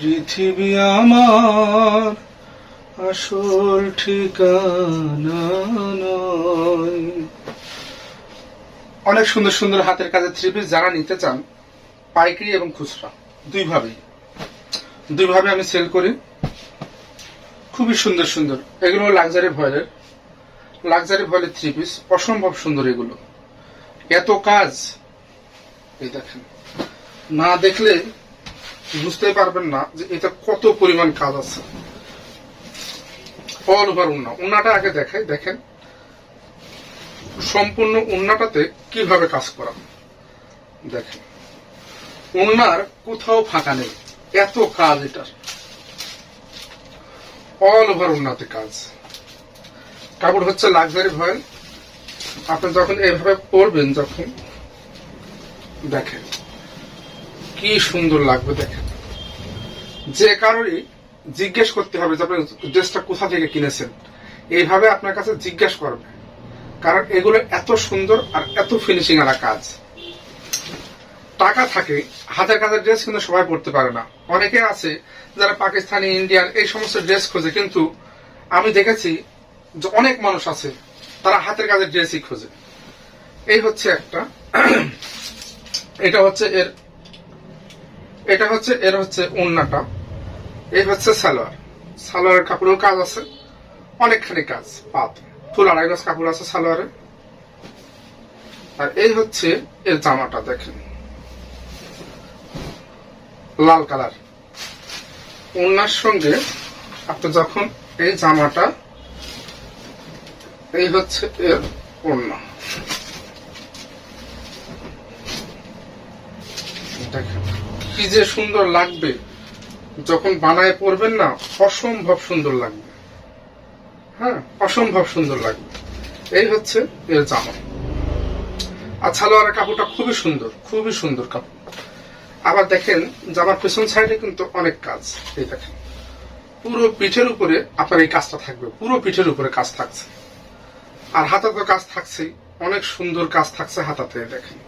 পৃথিবী আমার আসল ঠিকানা অনেক সুন্দর সুন্দর হাতের কাজের থ্রি পিস যারা নিতে চান, পাইকারি এবং খুচরা, দুইভাবেই। দুইভাবে আমি সেল করি। খুবই সুন্দর সুন্দর। এগুলো লাক্সারি ভয়েলের। লাক্সারি ভয়েলের থ্রি পিস অসম্ভব সুন্দর এগুলো। এত কাজ। এই দেখেন। না দেখলে বুঝতে পারবেন না যে এটা কত পরিমাণ কাজ আছে। অল ওভার উন্না। উন্নাটা আগে দেখাই, দেখেন। সম্পূর্ণ উন্নাটাতে কীভাবে কাজ করা দেখেন। উন্নার কোথাও ফাঁকা নেই। এত কাজ এটার অল ওভার উন্নাতে কাজ। কাপড় হচ্ছে লাক্সারি ভয়েল আপনি যখন এভাবে পরবেন, যখন দেখেন। কি সুন্দর লাগবে দেখেন। যে কারোরই জিজ্ঞেস করতে হবে যে আপনি ড্রেসটা কোথা থেকে কিনেছেন। এইভাবে আপনার কাছে জিজ্ঞেস করবে। কারণ এগুলো এত সুন্দর আর এত ফিনিশিং আলা কাজ। টাকা থাকে, হাতের কাজের ড্রেস কিন্তু সবাই পড়তে পারে না। অনেকে আছে যারা পাকিস্তানি, ইন্ডিয়ান, এই সমস্ত ড্রেস খোঁজে। কিন্তু আমি দেখেছি যে অনেক মানুষ আছে, তারা হাতের কাজের ড্রেসই খোঁজে। এই হচ্ছে একটা। এটা হচ্ছে এর এটা হচ্ছে, এর হচ্ছে ওন্নাটা। এই হচ্ছে সালোয়ার। সালোয়ারের কাপড়েও কাজ আছে, অনেকখানি কাজ, পাত। ফুল আড়াই গজ কাপড় আছে সালোয়ারে। আর এই হচ্ছে এর জামাটা, দেখেন। লাল কালার। ওনার সঙ্গে আপনি যখন এই জামাটা, এই হচ্ছে এর ওড়না দেখেন। কি যে সুন্দর লাগবে। যখন বানায় পড়বেন না, অসম্ভব সুন্দর লাগবে। হ্যাঁ অসম্ভব সুন্দর লাগবে। এই হচ্ছে এর জামা। আর কাপড়টা খুবই সুন্দর খুবই সুন্দর কাপড়। আবার দেখেন, জামার পেছন সাইডে কিন্তু অনেক কাজ। এই দেখেন, পুরো পিঠের উপরে আপনার এই কাজটা থাকবে, পুরো পিঠের উপরে কাজ থাকছে। আর হাতে তো কাজ থাকছেই, অনেক সুন্দর কাজ থাকছে হাতাতে, দেখেন।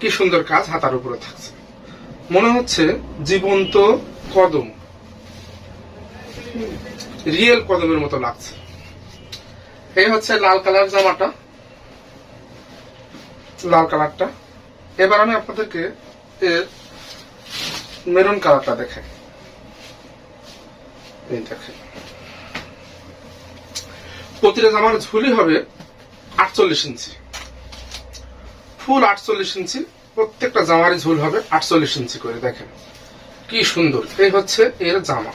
কি সুন্দর কাজ হাতার উপরে থাকছে। মনে হচ্ছে জীবন্ত কদম। রিয়েল কদমের মতো লাগছে। এই হচ্ছে লাল কালার জামাটা। লাল কালারটা। এবার আমি আপনাদেরকে এর মেরুন কালারটা দেখাই। প্রতিটা জামার ঝুলি হবে আটচল্লিশ ইঞ্চি। ফুল আটচল্লিশ ইঞ্চি। প্রত্যেকটা জামারই ঝুল হবে আটচল্লিশ ইঞ্চি করে, দেখেন। কি সুন্দর। এই হচ্ছে এর জামা।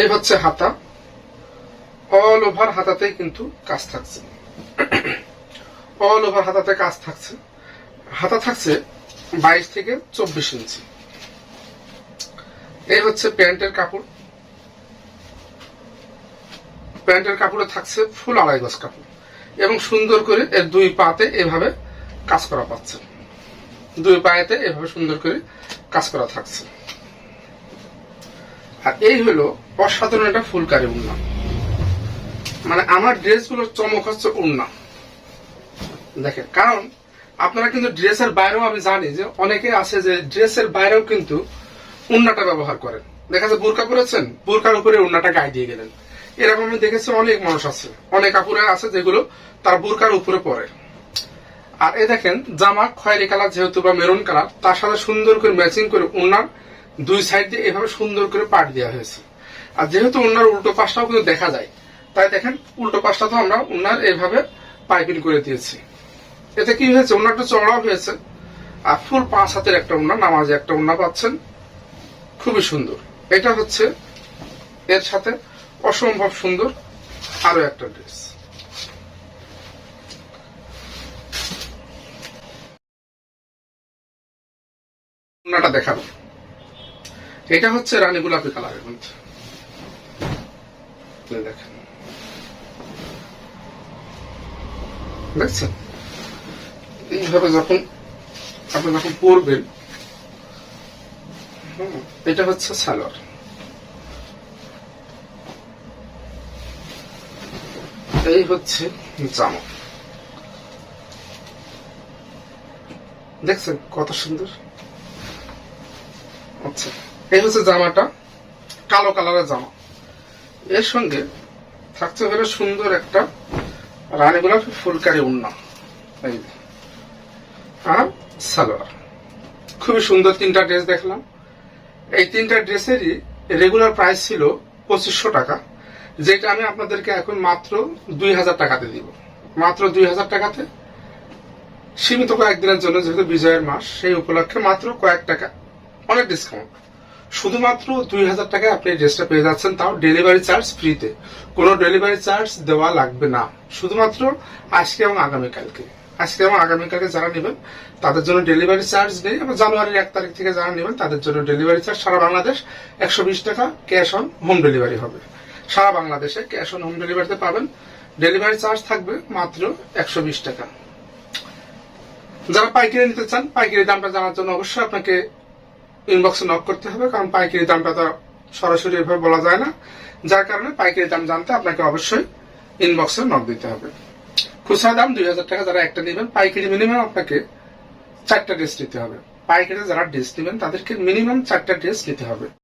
এই হচ্ছে হাতা। অল ওভার হাতাতেই কিন্তু কাজ থাকছে। অল ওভার হাতাতে কাজ থাকছে। হাতা থাকছে বাইশ থেকে চব্বিশ ইঞ্চি। এই হচ্ছে প্যান্টের কাপড়। প্যান্টের কাপড়ে থাকছে ফুল আড়াই গজ কাপড়। এবং সুন্দর করে এর দুই পাতে এভাবে কাজ করা পাচ্ছে। দুই পায়েতে এভাবে সুন্দর করে কাজ করা থাকছে। আর এই হলো অসাধারণ একটা ফুলকারি উন্না। মানে আমার ড্রেসগুলোর চমক হচ্ছে উন্না। দেখেন, কারণ আপনারা কিন্তু ড্রেসের বাইরেও আমি জানি যে অনেকে আছে যে ড্রেসের বাইরেও কিন্তু উন্নাটা ব্যবহার করেন। দেখা যায় বোরকা পরেছেন বোরকার উপরে উন্নাটা গায়ে দিয়ে গেলেন। এরকম আমি দেখেছি অনেক মানুষ আছে, অনেক কাপড়ে আছে যেগুলো তার বোরকার উপরে পরে। আর এ দেখেন, জামা, খয়েরি কালার যেহেতু বা মেরুন কালার, তার সাথে সুন্দর করে ম্যাচিং করে উন্নার দুই সাইড দিয়ে এভাবে সুন্দর করে পাট দেওয়া হয়েছে। আর যেহেতু উন্নার উল্টো পাশটাও কিন্তু দেখা যায়, তাই দেখেন, উল্টো পাশটা তো আমরা উন্নার এভাবে পাইপিং করে দিয়েছি। এতে কি হয়েছে? উন্নাটা চড়া হয়েছে, আর ফুল পাঁচ হাতের একটা উন্না নামাজে একটা উন্না পাচ্ছেন। খুবই সুন্দর। এটা হচ্ছে এর সাথে অসম্ভব সুন্দর আরও একটা ড্রেস। উন্নাটা দেখাবো। এটা হচ্ছে রানী গোলাপি কালারের মধ্যে। দেখেন। দেখছেন? এইভাবে যখন আপনি যখন পরবেন এটা হচ্ছে সালোয়ার। এই হচ্ছে জামা। দেখছেন কত সুন্দর? আচ্ছা এই হচ্ছে জামাটা, কালো কালারের জামা। এর সঙ্গে থাকছে হলো সুন্দর একটা রানী গোলাপি ফুলকারি উন্না। এই আর সালোয়ার। খুবই সুন্দর তিনটা ড্রেস দেখলাম। এই তিনটা ড্রেসেরই রেগুলার প্রাইস ছিল পঁচিশশো টাকা। যেটা আমি আপনাদেরকে এখন মাত্র দুই হাজার টাকাতে দিব। মাত্র দুই হাজার টাকাতে। সীমিত কয়েকদিনের জন্য, যেহেতু বিজয়ের মাস, সেই উপলক্ষে মাত্র কয়েক টাকা, অনেক ডিসকাউন্ট শুধুমাত্র দুই হাজার টাকায় আপনি ড্রেসটা পেয়ে যাচ্ছেন, তাও ডেলিভারি চার্জ ফ্রিতে কোনো ডেলিভারি চার্জ দেওয়া লাগবে না। শুধুমাত্র আজকে এবং আগামীকালকে। আজকে এবং আগামীকালকে যারা নেবেন, তাদের জন্য ডেলিভারি চার্জ নেই। এবং জানুয়ারির এক তারিখ থেকে যারা নেবেন, তাদের জন্য ডেলিভারি চার্জ সারা বাংলাদেশ একশো বিশ টাকা ক্যাশ অন হোম ডেলিভারি হবে। সারা বাংলাদেশে ক্যাশ অন হোম ডেলিভারিতে পাবেন। ডেলিভারি চার্জ থাকবে মাত্র একশো বিশ টাকা। যারা পাইকারি নিতে চান, পাইকারি দামটা জানার জন্য অবশ্যই আপনাকে ইনবক্সে নক করতে হবে, কারণ পাইকারি দামটা তো সরাসরি এভাবে বলা যায় না। যার কারণে পাইকারি দাম জানতে আপনাকে অবশ্যই ইনবক্সে নক দিতে হবে। খুচরা দাম দুই হাজার টাকা, যারা একটা নেবেন, পাইকারি মিনিমাম আপনাকে চারটা ড্রেস নিতে হবে। পাইকারি যারা ড্রেস নেবেন, তাদেরকে মিনিমাম চারটা ড্রেস নিতে হবে।